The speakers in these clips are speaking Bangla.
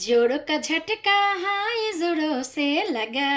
জোরো কা ঝটকা হাই জোরো সে লাগা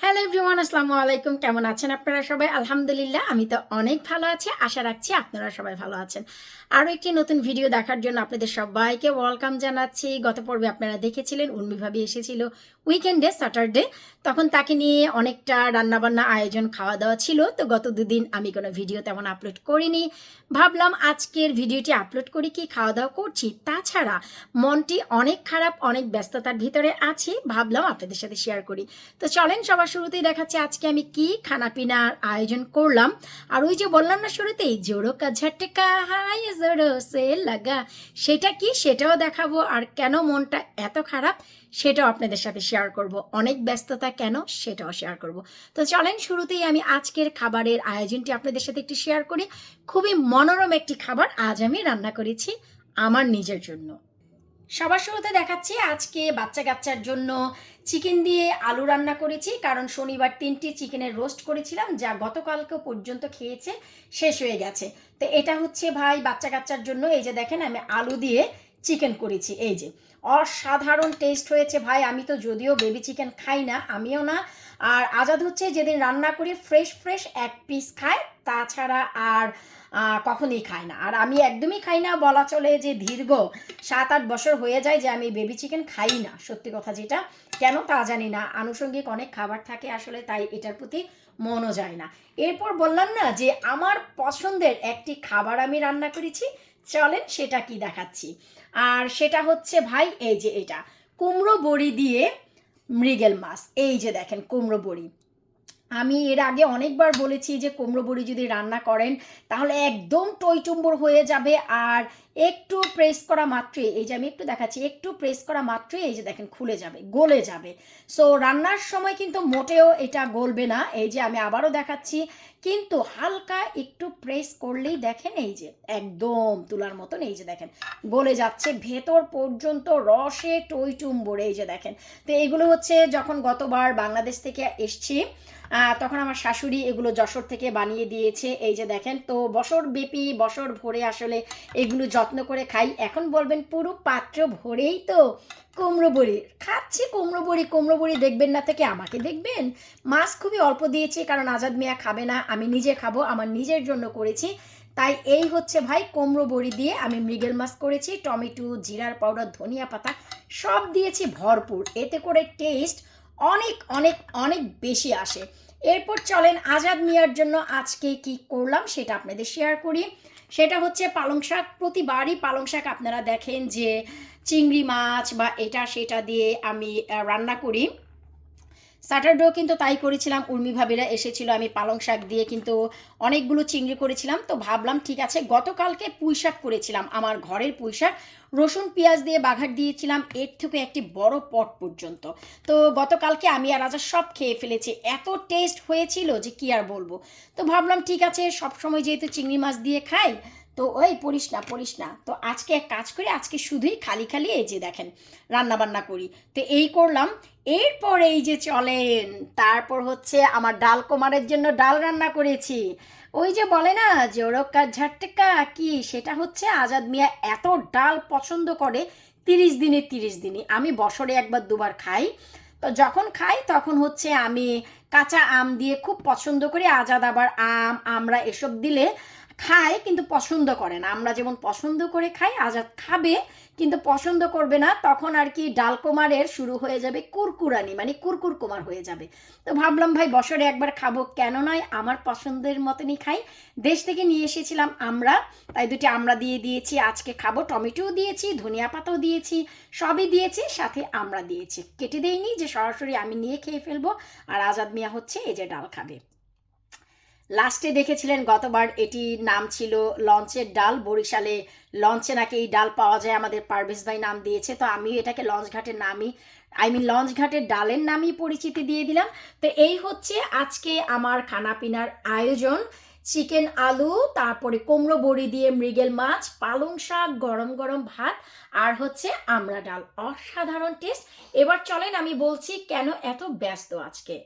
হ্যালো এভরিওয়ান আসসালামু আলাইকুম কেমন আছেন আপনারা সবাই আলহামদুলিল্লাহ আমি তো অনেক ভালো আছি আশা রাখছি আপনারা সবাই ভালো আছেন আরও একটি নতুন ভিডিও দেখার জন্য আপনাদের সবাইকে ওয়েলকাম জানাচ্ছি গত পর্বে আপনারা দেখেছিলেন উর্মি এসেছিল। উইকেন্ডে স্যাটারডে তখন তাকে নিয়ে অনেকটা রান্নাবান্না আয়োজন খাওয়া দাওয়া ছিল। তো গত দুদিন আমি কোনো ভিডিও তেমন আপলোড করিনি। ভাবলাম আজকের ভিডিওটি আপলোড করি কি খাওয়া দাওয়া করছি? তাছাড়া, মনটি অনেক খারাপ, অনেক ব্যস্ততার ভিতরে আছি, ভাবলাম আপনাদের সাথে শেয়ার করি। তো চলেন, সবার শুরুতেই দেখাচ্ছি আজকে আমি কি খানাপিনার আয়োজন করলাম। আর ওই যে বললাম না শুরুতেই জোড়ো কা ঝটকা হাই জোড়ো সে লাগা। সেটা কি? সেটাও দেখাবো। আর কেন মনটা এত খারাপ? সেটাও আপনাদের সাথে শেয়ার করব। অনেক ব্যস্ততা কেন সেটাও শেয়ার করব। তো চলেন শুরুতেই আমি আজকের খাবারের আয়োজনটি আপনাদের সাথে একটু শেয়ার করি। খুবই মনোরম একটি খাবার আজ আমি রান্না করেছি আমার নিজের জন্য। সবার শুরুতে দেখাচ্ছি আজকে বাচ্চা কাচ্চার জন্য চিকেন দিয়ে আলু রান্না করেছি। কারণ শনিবার তিনটি চিকেনের রোস্ট করেছিলাম, যা গতকালকে পর্যন্ত খেয়েছে, শেষ হয়ে গেছে। তো এটা হচ্ছে ভাই বাচ্চা কাচ্চার জন্য, এই যে দেখেন আমি আলু দিয়ে চিকেন করেছি, এই যে। অসাধারণ টেস্ট হয়েছে। ভাই, আমি তো যদিও বেবি চিকেন খাই না, আমিও না। আর আজাদ হচ্ছে যেদিন রান্না করি ফ্রেশ ফ্রেশ এক পিস খায়, তাছাড়া আর কখনোই খায় না। আর আমি একদমই খাই না, বলা চলে যে দীর্ঘ সাত আট বছর হয়ে যায় যে আমি বেবি চিকেন খাই না, সত্যি কথা যেটা। কেন তা জানি না, আনুষঙ্গিক অনেক খাবার থাকে আসলে, তাই এটার প্রতি মনও যায় না। এরপর বললাম না যে আমার পছন্দের একটি খাবার আমি রান্না করেছি চলেন সেটা কি দেখাচ্ছি? আর সেটা হচ্ছে ভাই, এই যে এটা। কুমড়ো বড়ি দিয়ে মৃগেল মাছ। এই যে দেখেন, কুমড়ো বড়ি। আমি এর আগে অনেকবার বলেছি যে কুমড়ো বড়ি যদি রান্না করেন, তাহলে একদম টইটুম্বর হয়ে যাবে। আর একটু প্রেস করা মাত্রই, এই যে আমি একটু দেখাচ্ছি, একটু প্রেস করা মাত্রই এই যে দেখেন খুলে যাবে, গলে যাবে। সো রান্নার সময় কিন্তু মোটেও এটা গলবে না, এই যে আমি আবারও দেখাচ্ছি, কিন্তু হালকা একটু প্রেস করলেই দেখেন এই যে একদম তুলার মতন এই যে দেখেন গলে যাচ্ছে, ভেতর পর্যন্ত রসে টইটুম টইটুম্বর এই যে দেখেন। তো এগুলো হচ্ছে যখন গতবার বাংলাদেশ থেকে এসছি তখন আমার শাশুড়ি এগুলো যশোর থেকে বানিয়ে দিয়েছে, এই যে দেখেন। তো বছর ব্যাপী বছর ভরে আসলে এগুলো যত্ন করে খাই। এখন বলবেন, পুরো পাত্র ভরেই তো কুমড়ো বড়ি। খাচ্ছি কুমড়ো বড়ি কুমড়ো বড়ি দেখবেন না থেকে আমাকে দেখবেন। মাছ খুবই অল্প দিয়েছি, কারণ আজাদ মিয়া খাবে না, আমি নিজে খাব, আমার নিজের জন্য করেছি। তাই এই হচ্ছে ভাই, কুমড়ো বড়ি দিয়ে আমি মৃগেল মাছ করেছি, টমেটো, জিরার পাউডার, ধনিয়া পাতা, সব দিয়েছি ভরপুর। এতে করে টেস্ট অনেক অনেক অনেক বেশি আসে। এরপর চলেন আজাদ মিয়ার জন্য আজকে কি করলাম সেটা আপনাদের শেয়ার করি। সেটা হচ্ছে পালং শাক। প্রতিবারই পালং শাক আপনারা দেখেন যে চিংড়ি মাছ বা এটা সেটা দিয়ে আমি রান্না করি। স্যাটারডেও কিন্তু তাই করেছিলাম। উর্মি ভাবিরা এসেছিল, আমি পালং শাক দিয়ে কিন্তু অনেকগুলো চিংড়ি করেছিলাম। তো ভাবলাম, ঠিক আছে, গতকালকে পুঁই শাক করেছিলাম। আমার ঘরের পুঁই শাক রসুন, পেঁয়াজ দিয়ে বাঘার দিয়েছিলাম। এর থেকে একটি বড় পট পর্যন্ত। তো গতকালকে আমি আর রাজা সব খেয়ে ফেলেছি। এত টেস্ট হয়েছিল যে কি আর বলব। তো ভাবলাম, ঠিক আছে, সবসময় যেহেতু চিংড়ি মাছ দিয়ে খাই তো ওই পড়িস না পড়িস না। তো আজকে এক কাজ করি, আজকে শুধুই খালি খালি এই যে দেখেন রান্না বান্না করি। তো এই করলাম, এরপর এই যে চলেন, তারপর হচ্ছে আমার ডাল কুমারের জন্য ডাল রান্না করেছি। ওই যে বলে না যে ওরক্কা ঝাটকা কি, সেটা হচ্ছে আজাদ মিয়া এত ডাল পছন্দ করে, তিরিশ দিনে, তিরিশ দিনই আমি বছরে একবার, দুবার খাই। তো যখন খাই, তখন হচ্ছে আমি কাঁচা আম দিয়ে খুব পছন্দ করি। আজাদ আবার আম, আমরা এসব দিলে খায় কিন্তু পছন্দ করে না। আমরা যেমন পছন্দ করে খাই, আজাদ খাবে কিন্তু পছন্দ করবে না, তখন আর কি ডাল কুমারের শুরু হয়ে যাবে কুরকুরানি মানে কুরকুর কুমার হয়ে যাবে। তো ভাবলাম, ভাই, বছরে একবার খাব, কেন নয়? আমার পছন্দের মতনই খাই। দেশ থেকে নিয়ে এসেছিলাম আমরা, তাই দুটি আমরা দিয়ে দিয়েছি, আজকে খাব, টমেটোও দিয়েছি, ধনিয়া পাতাও দিয়েছি, সবই দিয়েছি, সাথে আমরা দিয়েছি। কেটে দেইনি যে সরাসরি আমি নিয়ে খেয়ে ফেলব, আর আজাদ মিয়া হচ্ছে এই যে ডাল খাবে। লাস্টে দেখেছিলেন গতবার, এটি নাম ছিল লঞ্চের ডাল। বরিশালে লঞ্চে নাকি এই ডাল পাওয়া যায়, আমাদের পারভেজ ভাই নাম দিয়েছে। তো আমি এটাকে লঞ্চ ঘাটের নামই আই মিন লঞ্চ ঘাটের ডালের নামই পরিচিতি দিয়ে দিলাম। তো এই হচ্ছে আজকে আমার খানাপিনার আয়োজন। চিকেন আলু, তারপরে কুমড়ো বড়ি দিয়ে মৃগেল মাছ, পালং শাক, গরম গরম ভাত, আর হচ্ছে আমড়া ডাল। অসাধারণ টেস্ট এবার চলেন আমি বলছি কেন এত ব্যস্ত আজকে।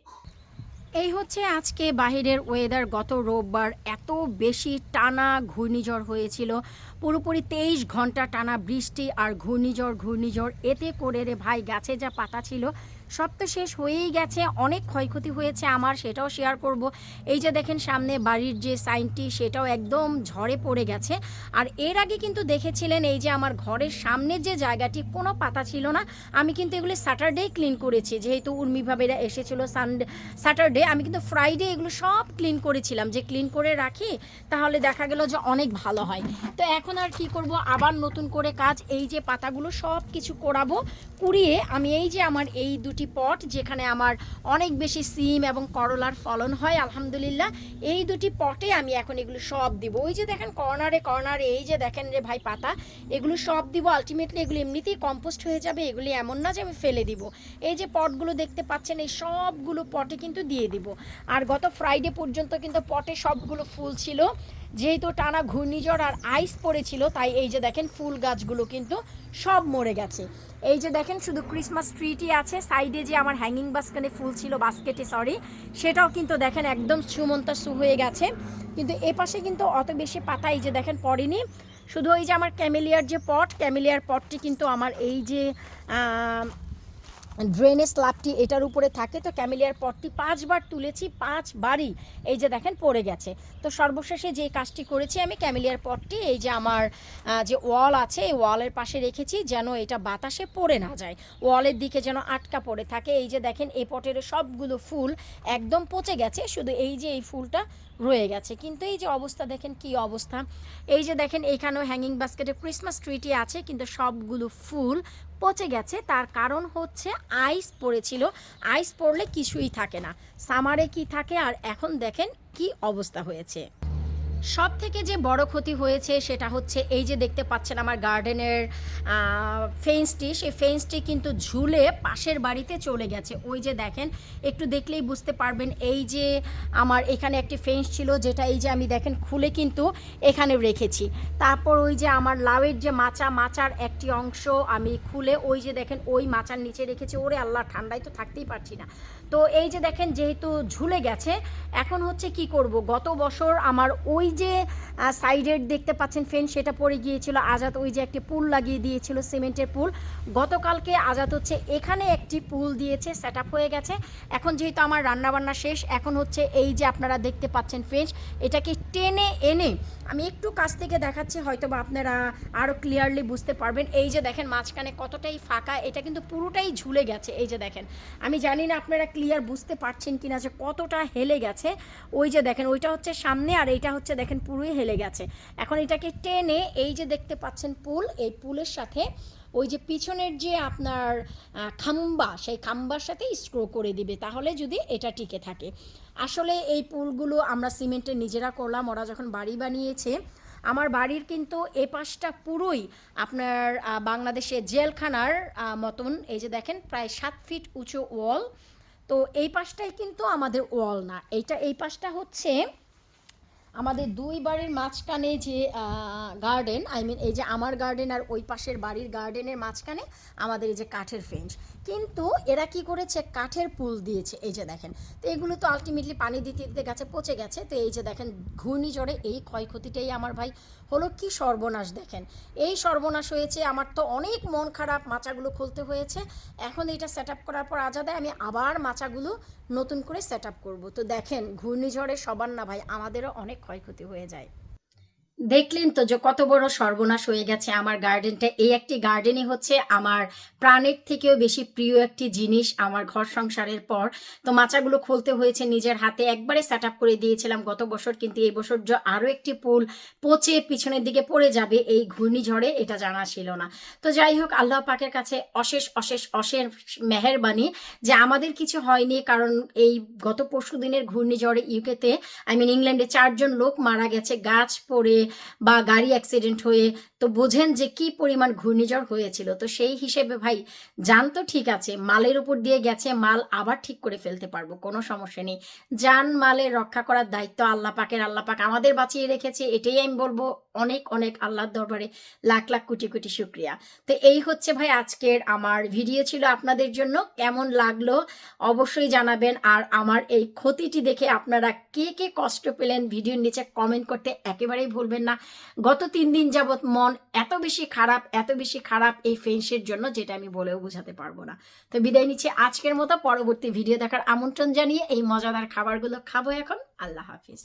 এই হচ্ছে আজকে বাহিরের ওয়েদার গত রোববার এত বেশি টানা ঘূর্ণিঝড় হয়েছিল। পুরোপুরি তেইশ ঘণ্টা টানা বৃষ্টি আর ঘূর্ণিঝড় ঘূর্ণিঝড়। এতে করে রে ভাই গাছে যা পাতা ছিল সব তো শেষ হয়েই গেছে, অনেক ক্ষয়ক্ষতি হয়েছে আমার, সেটাও শেয়ার করব। এই যে দেখেন সামনে বাড়ির যে সাইনটি সেটাও একদম ঝড়ে পড়ে গেছে। আর এর আগে কিন্তু দেখেছিলেন এই যে আমার ঘরের সামনের যে জায়গাটি, কোনো পাতা ছিল না। আমি কিন্তু এগুলো স্যাটারডে ক্লিন করেছি, যেহেতু উর্মিভাবেরা এসেছিল সানডে স্যাটারডে আমি কিন্তু ফ্রাইডে এগুলো সব ক্লিন করেছিলাম। যে ক্লিন করে রাখি, তাহলে দেখা গেল যে অনেক ভালো হয়। তো এখন আর কি করব? আবার নতুন করে কাজ, এই যে পাতাগুলো সব কিছু করাবো, কুড়িয়ে আমি এই যে আমার এই দুটি পট যেখানে আমার অনেক বেশি সিম এবং করলার ফলন হয়, আলহামদুলিল্লাহ। এই দুটি পটে আমি এখন এগুলো সব দিব। ওই যে দেখেন, কর্নারে কর্নারে, এই যে দেখেন রে ভাই পাতা, এগুলো সব দিব। আলটিমেটলি এগুলো এমনিতেই কম্পোস্ট হয়ে যাবে, এগুলি এমন না যে আমি ফেলে দিব। এই যে পটগুলো দেখতে পাচ্ছেন, এই সবগুলো পটে কিন্তু দিয়ে দিব। আর গত ফ্রাইডে পর্যন্ত কিন্তু পটে সবগুলো ফুল ছিল। যেহেতু টানা ঘূর্ণিঝড় আর আইস পড়েছিল, তাই এই যে দেখেন, ফুল গাছগুলো কিন্তু সব মরে গেছে। এই যে দেখেন, শুধু ক্রিসমাস ট্রিটি আছে সাইডে যে আমার হ্যাঙ্গিং বাস্কানে ফুল ছিল, বাস্কেটে সরি সেটাও কিন্তু দেখেন একদম সুমন্তা সু হয়ে গেছে। কিন্তু এ পাশে কিন্তু অত বেশি পাতা এই যে দেখেন পড়েনি। শুধু ওই যে আমার ক্যামেলিয়ার যে পট, ক্যামেলিয়ার পটটি কিন্তু আমার এই যে আহ, ড্রেনেজ স্ল্যাবটি এটার উপরে থাকে তো ক্যামেলিয়ার পটটি পাঁচবার তুলেছি পাঁচবারই এই যে দেখেন পড়ে গেছে। তো সর্বশেষে যে কাজটি করেছি আমি ক্যামেলিয়ার পটটি এই যে আমার যে ওয়াল আছে এই ওয়ালের পাশে রেখেছি যেন এটা বাতাসে পড়ে না যায়। ওয়ালের দিকে যেন আটকা পড়ে থাকে। এই যে দেখেন এই পটের সবগুলো ফুল একদম পচে গেছে। শুধু এই যে এই ফুলটা রয়ে গেছে। কিন্তু এই যে অবস্থা দেখেন কি অবস্থা? এই যে দেখেন এইখানেও হ্যাঙ্গিং বাস্কেটে ক্রিসমাস ট্রিটি আছে, কিন্তু সবগুলো ফুল পচে গেছে। তার কারণ হচ্ছে আইস পড়েছিল। আইস পড়লে কিছুই থাকে না। সামারে কি থাকে? আর এখন দেখেন কি অবস্থা হয়েছে। সব থেকে যে বড় ক্ষতি হয়েছে সেটা হচ্ছে এই যে দেখতে পাচ্ছেন আমার গার্ডেনের ফেন্সটি সেই ফেন্সটি কিন্তু ঝুলে পাশের বাড়িতে চলে গেছে। ওই যে দেখেন, একটু দেখলেই বুঝতে পারবেন, এই যে আমার এখানে একটি ফেন্স ছিল, যেটা এই যে আমি দেখেন খুলে কিন্তু এখানে রেখেছি। তারপর ওই যে আমার লাউয়ের যে মাচা, মাচার একটি অংশ আমি খুলে ওই যে দেখেন, ওই মাচার নিচে রেখেছি। ওরে আল্লাহ, ঠান্ডায় তো থাকতেই পারছি না। তো এই যে দেখেন, যেহেতু ঝুলে গেছে, এখন হচ্ছে কি করব? গত বছর আমার ওই যে সাইডের দেখতে পাচ্ছেন ফেন সেটা পড়ে গিয়েছিল আজাদ, ওই যে একটি পুল লাগিয়ে দিয়েছিল, সিমেন্টের পুল। গতকালকে আজাদ হচ্ছে এখানে একটি পুল দিয়েছে সেট হয়ে গেছে। এখন যেহেতু আমার রান্নাবান্না শেষ, এখন হচ্ছে এই যে আপনারা দেখতে পাচ্ছেন ফেঞ্চ এটাকে টেনে এনে আমি একটু কাছ থেকে দেখাচ্ছি হয়তো বা আপনারা আরও ক্লিয়ারলি বুঝতে পারবেন। এই যে দেখেন, মাঝখানে কতটাই ফাঁকা, এটা কিন্তু পুরোটাই ঝুলে গেছে, এই যে দেখেন। আমি জানি না আপনারা ক্লিয়ার বুঝতে পারছেন কি না যে কতটা হেলে গেছে। ওই যে দেখেন, ওইটা হচ্ছে সামনে আর এইটা হচ্ছে দেখেন পুরোই হেলে গেছে। এখন এটাকে টেনে এই যে দেখতে পাচ্ছেন পুল, এই পুলের সাথে ওই যে পিছনের যে আপনার খাম্বা, সেই খাম্বার সাথে স্ক্রো করে দিবে, তাহলে যদি এটা টিকে থাকে। আসলে এই পুলগুলো আমরা সিমেন্টের নিজেরা করলাম, ওরা যখন বাড়ি বানিয়েছে, আমার বাড়ির কিন্তু এ পাশটা পুরোই আপনার বাংলাদেশে জেলখানার মতন। এই যে দেখেন, প্রায় সাত ফিট উঁচু ওয়াল। তো এই পাশটাই কিন্তু আমাদের ওয়াল না। এইটা, এই পাশটা হচ্ছে আমাদের দুই বাড়ির মাঝখানে যে গার্ডেন আই মিন এই যে আমার গার্ডেন আর ওই পাশের বাড়ির গার্ডেনের মাঝখানে আমাদের এই যে কাঠের ফেঞ্চ কিন্তু এরা কি করেছে? কাঠের পুল দিয়েছে। এই যে দেখেন, তো এগুলো তো আলটিমেটলি পানি দিতে দিতে গাছে পচে গেছে। তো এই যে দেখেন, ঘূর্ণিঝড়ে এই ক্ষয়ক্ষতিটাই আমার ভাই হলো কি সর্বনাশ দেখেন। এই সর্বনাশ হয়েছে, আমার তো অনেক মন খারাপ, মাচাগুলো খুলতে হয়েছে। এখন এটা সেট আপ করার পর আজাদে আমি আবার মাচাগুলো নতুন করে সেট আপ করব। তো দেখেন, ঘূর্ণিঝড়ে সবার না ভাই, আমাদেরও অনেক ক্ষয়ক্ষতি হয়ে যায়। দেখলেন তো যে কত বড় সর্বনাশ হয়ে গেছে আমার গার্ডেনটা এই একটি গার্ডেনই হচ্ছে আমার প্রাণের থেকেও বেশি প্রিয় একটি জিনিস আমার ঘর সংসারের পর। তো মাচাগুলো খুলতে হয়েছে নিজের হাতে। একবারে সেট করে দিয়েছিলাম গত বছর, কিন্তু এই বছর যে আরও একটি পুল পচে পিছনের দিকে পড়ে যাবে এই ঘূর্ণিঝড়ে, এটা জানা ছিল না। তো যাই হোক, আল্লাহ পাকের কাছে অশেষ অশেষ অশেষ মেহেরবানি যে আমাদের কিছু হয়নি, কারণ এই গত পরশু দিনের ঘূর্ণিঝড়ে ইউকেতে আই মিন ইংল্যান্ডে চারজন লোক মারা গেছে। গাছ পড়ে বা গাড়ি অ্যাক্সিডেন্ট হয়ে তো বোঝেন যে কি পরিমাণ ঘূর্ণিঝড় হয়েছিল। তো সেই হিসেবে ভাই, যান তো ঠিক আছে, মালের উপর দিয়ে গেছে, মাল আবার ঠিক করে ফেলতে পারব, কোনো সমস্যা নেই। যান মালের রক্ষা করার দায়িত্ব আল্লাহ পাকের, আল্লাহ পাক আমাদের বাঁচিয়ে রেখেছে, এটাই আমি বলব। অনেক অনেক আল্লাহর দরবারে লাখ লাখ কোটি কোটি শুক্রিয়া। তো এই হচ্ছে ভাই আজকের আমার ভিডিও ছিল আপনাদের জন্য, কেমন লাগল অবশ্যই জানাবেন। আর আমার এই ক্ষতিটি দেখে আপনারা কে কে কষ্ট পেলেন ভিডিওর নিচে কমেন্ট করতে একেবারেই ভুলবেন ভুলবেন না। গত তিন দিন যাবৎ মন এত বেশি খারাপ, এত বেশি খারাপ এই ফেন্সের জন্য যেটা আমি বলেও বোঝাতে পারব না। তো বিদায় নিচ্ছি আজকের মতো। পরবর্তী ভিডিও দেখার আমন্ত্রণ জানিয়ে এই মজাদার খাবারগুলো খাব এখন। আল্লাহ হাফিজ।